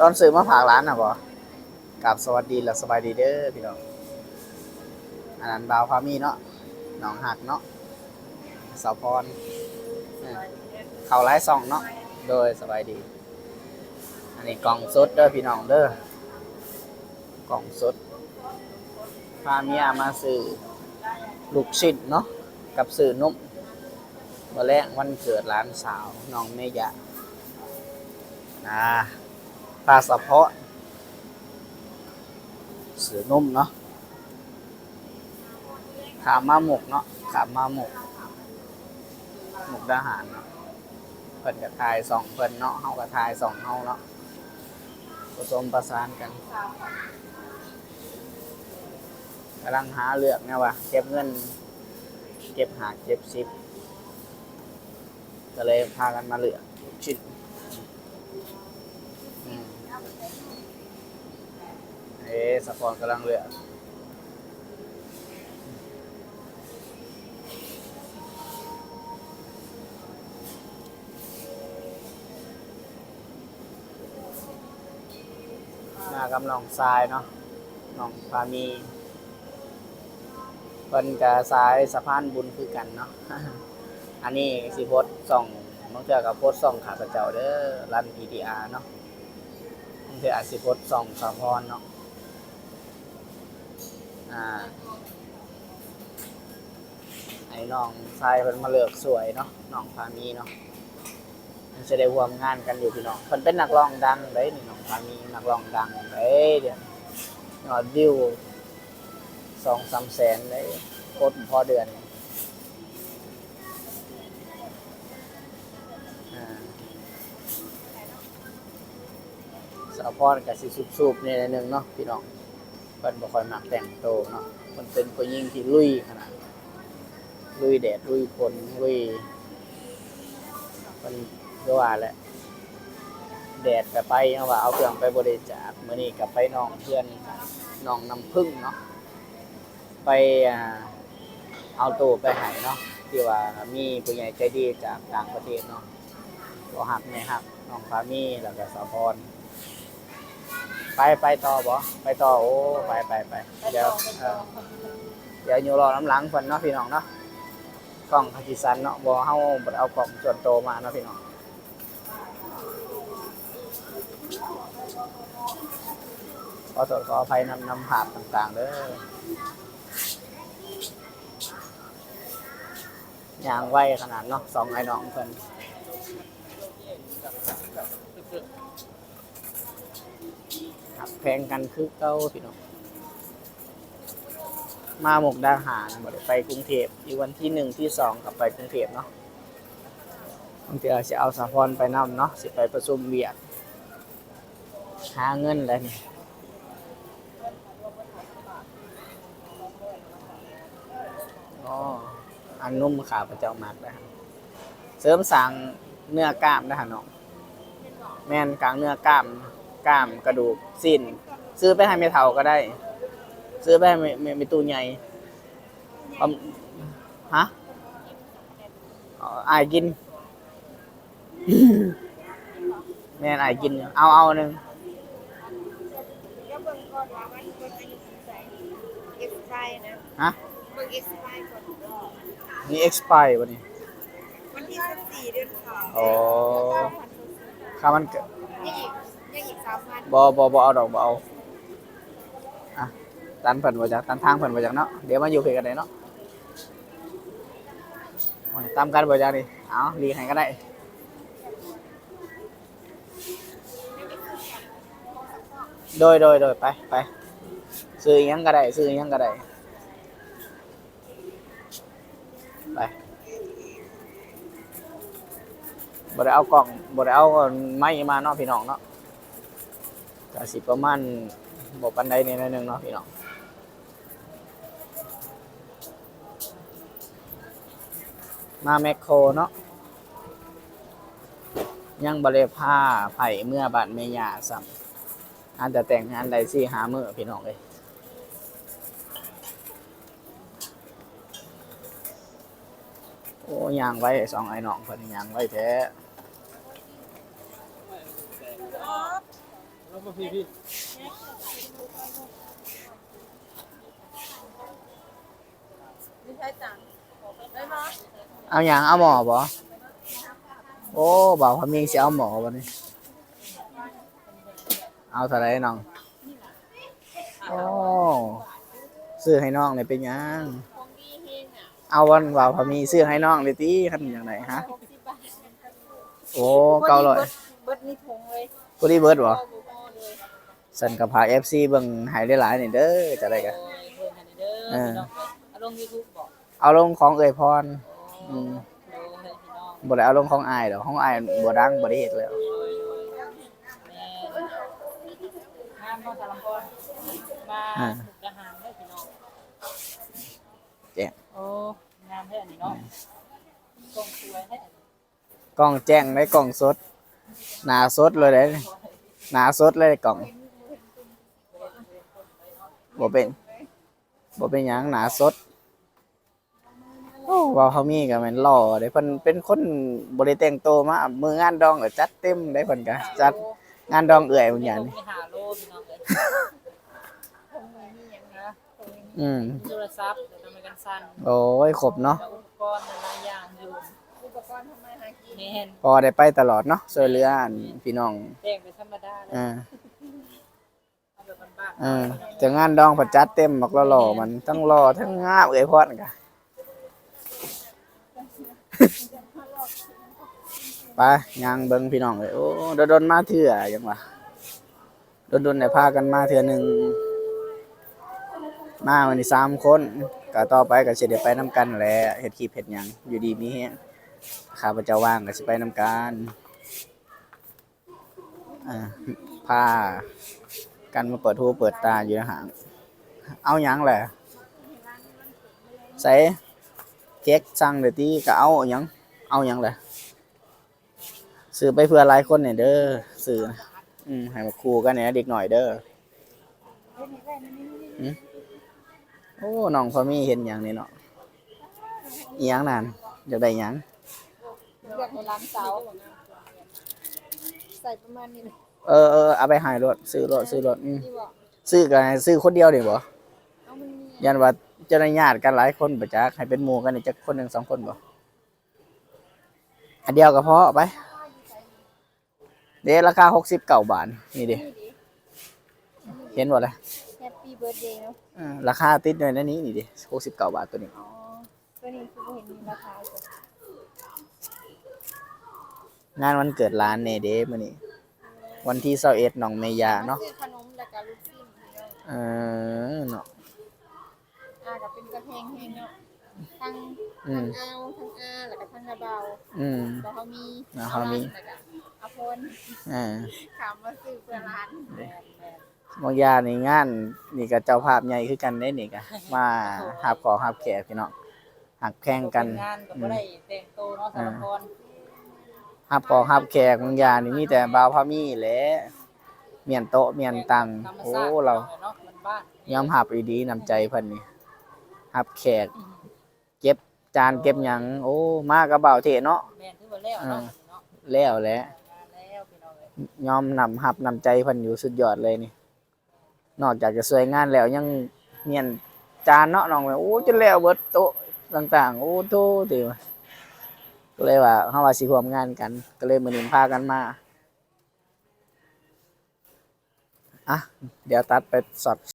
ตอนซื้อมาฝากร้านน่ะบ่กับสวัสดีและสบายดีเด้อพี่น้องอันนั้นบ่าวพามีเนาะหนองหักเนาะสาวพรเขาไล่ส่องเนาะโดยสบายดี อันนี้กล่องสดเด้อพี่น้องเด้อกล่องสดพาเมียมาซื้อลูกชิ้นเนาะกับซื้อนุ่มมาแรกวันเกิดร้านสาวน้องเมยะอ่า ปลาสะเพาะ เสือนุ่มเนาะขามาหมกเนาะขามาหมก หมกดาหารเนาะเพิ่นกับทายสองเพิ่นเนาะเฮากับทายสองเฮาเนาะผสมประสานกันกำลังหาเลือกเนี่ยว่าเก็บเงิน เก็บหาเก็บซิปก็เลยพากันมาเลือกชิ้น เอ๊ะสปอนกำลังเลือกหน้ากำลังทรายเนาะนองพามีเพิ่นกับสายสะพานบุญคือกันเนาะ อันนี้สิโพสส่องบางเทื่อกับโพสส่องขาพระเจ้าเด้อรัน PTR เนาะบาง เทื่ออาจสิพสต์ส่องสาพรเนาะอ่าไอ้น้องชายเพิ่นมาเลือกสวยเนาะน้องพามีเนาะมันจะได้ร่วมงานกันอยู่พี่น้องเพิ่นเป็นนักร้องดังเด้นี่น้องพามีนักร้องดังเด้เดี๋ยวยอดวิวสองสามแสนเลยโคตรพอเดือน สาวพรกับสิสูบๆในหนึ่งเนาะพี่น้องเพิ่นบ่ค่อยมักแต่งโตเนาะมันเป็นผู้หญิงที่ลุยขนาดลุยแดดลุยฝนลุยมันก็ว่าแหละแดดก็ไปยังว่าเอาเครื่องไปบริจาคมื้อนี้ก็ไปน้องเพื่อนน้องน้ำพึ่งเนาะไปเอาตู้ไปให้เนาะที่ว่ามีผู้ใหญ่ใจดีจากต่างประเทศเนาะตัวหักเนี่ยหักน้องฟามี่แล้วก็สาวพร ไปไปต่อบ่ไปต่อโอ้ไปไปไปเดี๋ยวเออเดี๋ยวอยู่รอน้ำหลังเพิ่นเนาะพี่น้องเนาะกล่องคาจิซันเนาะบ่เฮาบ่ได้เอากล่องส่วนโตวมาเนาะพี่น้องขอโทษขออภัยนำนำภาพต่างๆเด้อย่างไวขนาดเนาะสองไอ้น้องเพิ่น หัก แพงกันคือเก้าพี่น้องมาหมกดาหารบ่ได้ไปกรุงเทพอีกวันที่หนึ่งที่สองกลับไปกรุงเทพเนาะบางทีอาจจะเอาสาพรไปนำเนาะสิไปประชุมเวียดหาเงินแล้วนี่ยอันนุ่มขาพระเจ้ามากนะเสริมสังเนื้อกล้ามนะฮะน้องแม่นกลางเนื้อกล้าม กล้ามกระดูกสิ้น ซื้อไปให้ไม่เท่าก็ได้ ซื้อไปให้ไม่ไม่ไม่ตู้ใหญ่เอาฮะอ๋ออายกิน แม่นอายกิน เอาเอาหนึ่งก็เบิ่งก่อนว่ามันเบิ่งอายุใส่เอ็กซ์ไนะฮะเบิ่งเอ็กซ์ไก่ก่อนนี่ expire วันนี้วันที่สิบสี่เดือนสองอ๋อค่ามันเกิด บอบอบอเอาดอกบอเอาอะตันเพิ่นมาจากตันทางเพิ่นมาจากเนาะเดี๋ยวมาอยู่เพื่กันได้เนาะโอ้ยตามกันบ่จากนี่เอาลีกให้ก็ได้โดยโดยโดยไปไปซื้ออิหยังก็ได้ซื้ออิหยังก็ได้ไปบ่ได้เอากล่องบ่ได้เอาไม้มาเนาะพี่น้องเนาะ ก็สิประมาณบ่ปานใดในนั้นหนึงเนาะพี่น้องมาแมคโครเนาะยังบ่ได้พาไผ่เมื่อบานแม่ย่าซ้ำอันจะแต่งงานใดสี่หามือพี่น้องเลยโอ้ยางไว้สองไอ้น้องเพิ่นยางไว้แท้ รพี่พี่ไม่ใช่จังได้เนาะเอาหยังเอาหมอบ่โอ้บ่าวพะมีสิเอาหมอบ่นี่เอาเท่าไหร่น้องโอ้ซื้อให้น้องนี่เป็นหยังของดีเฮงอะเอาวันบ่าวพะมีซื้อให้น้องเลยติคันจังไดฮะหกสิบบาทโอ้เก้าร้อยเบิดนี่ถุงเลยพอดีเบิดบ่โอ้โหเลย สันกับพา FC เบิ่งให้หลายๆนี่เด้อจะได้กันโอ้ยเพิ่นให้เด้อพี่น้องเอาลง YouTube บอกเอาลงของเอ่ยพรโอ้อืมโอ้ยพี่น้องบ่ได้เอาลงของอายดอกของอายบ่ดังบ่ได้เฮ็ดแล้วโอ้ยโอ้ยแม่งามบ่สารพรมาถูกทหารเด้อพี่น้อง แจ้งโอ้งามแท้อันนี้เนาะกล้องสวยแท้กล้องแจ้งได้กล้องสด หน้าสดเลยเด้หน้าสดเลยกล้อง บ่เป็นบ่เป็นหยังหน้าสดโอ้ว่าเขามีก็แม่นหล่อเด้เพิ่นเป็นคนบ่ได้แต่งตัวมามืองานดองก็จัดเต็มได้เพิ่นก็จัดงานดองเอื่อยบางอย่างนี่มีหาโลพี่น้องเอ้ยถุงมือนี่ยังนะถุงมืออืมโทรศัพท์แล้วก็มีกันสั่นโอ้ยครบเนาะแล้วอุปกรณ์หลายๆอย่างอยู่อุปกรณ์ทำมาหากินนี่เห็นพอได้ไปตลอดเนาะช่วยเหลืออันพี่น้องแจ้งไปธรรมดาเลย อ่า เอาแบบบ้านๆเออแต่งานดองผัดจัดเต็มบักละหล่อมันทั้งหล่อทั้งงามเอ้ยพอดกะไปย่างเบิ่งพี่น้องเลยโอ้โดนๆมาเถื่อยังวะโดนๆได้พากันมาเถื่อหนึ่งมาวันนี้สามคนก็ต่อไปก็สิได้ไปนํกันแหละเฮ็ดคลิปเฮ็ดหยังอยู่ดีมีแฮงข้าพเจ้าว่างก็สิไปนํกันอ่าพา กันมาเปิดหูเปิดตาอยู่นห้าง เอาหยังแหละใส่เค้กสั่งเดี๋ยวตีก็เอาหยัง เอาหยังแหละซื้อไปเพื่อหลายคนเนี่ยเด้อซื้อนะอืมให้มาครูกันเนี่ยเด็กหน่อยเด้ออืมโอ้น้องพอมีเห็นหยังนี่เนาะอีหยังนั่นอยากได้หยัง เลือกให้ร้านสาวใส่ประมาณนี้เลย เออเออเอาไปใหายรถซื้อรถซื้อรถอืมที่บอกซื้อกันซื้อคนเดียวนี่บ่เอามันมียันว่าเจะได้ญาติกันหลายคนประจักให้เป็นหมู่กันนี่จักคนหนึ่งสองคนบ่อันเดียวก็พอไป เดราคาหกสิบเก้าบาทนี่เดินี่ดิเห็นบ่เลยแฮปปี้เบิร์ดเดย์เนาะอ่าราคาติดในนั้นนี้นี่เดิหกสิบเก้าบาทตัวนี้ อ๋อตัวนี้คือบ่เห็นมีราคาจ้ะงานวันเกิดร้านเนเด้มื้อนี้ วันที่เสาเอ็ดน้องเมยาเนาะซื้อขนมแล้วก็ลูกชิ้นพี่น้องเออเนาะ อากับเป็นกระเพงเฮงเนาะทั้งอืทั้งมเอาทั้งอาแล้วก็ทั้งระเบาอืมบอกเขามีอ่าเขามี แล้วก็เอาพลอ่าถามว่าซื้อเพื่อร้านแม่นแม่นบางยานี่งานนี่ก็เจ้าภาพใหญ่คือกันเด้นี่ก็มาหับขอหับแขกพี่น้องหักแข่งกันงานก็บ่ได้แต่งโตวเนาะสารพร ฮับปอกฮับแขกบางอย่างนี่มีแต่บาวพามีแหละเมียนโต๊ะเมียนตังโอ้เรายอมหับอีดีนำใจเพิ่นนี่ฮับแขก เก็บจานเก็บหยังโอ้ มากระเบาเทเนาะแม่นถือว่าแล้วเนาะเนาะแล้วแหละงานแล้วพี่น้องเอ้ยอมนำหับนำใจเพิ่นอยู่สุดยอดเลยนี่ นอกจากจะสวยงานแล้วยังเมียนจานเนาะน้องโอ้จนแล้วเบิดโต๊ะต่าง ๆ โอ้โตติว ก็เลยว่าเขาว่าสิร่วมงานกัน ก็เลยมือหนี้พากันมาอะเดี๋ยวตัดไปสอด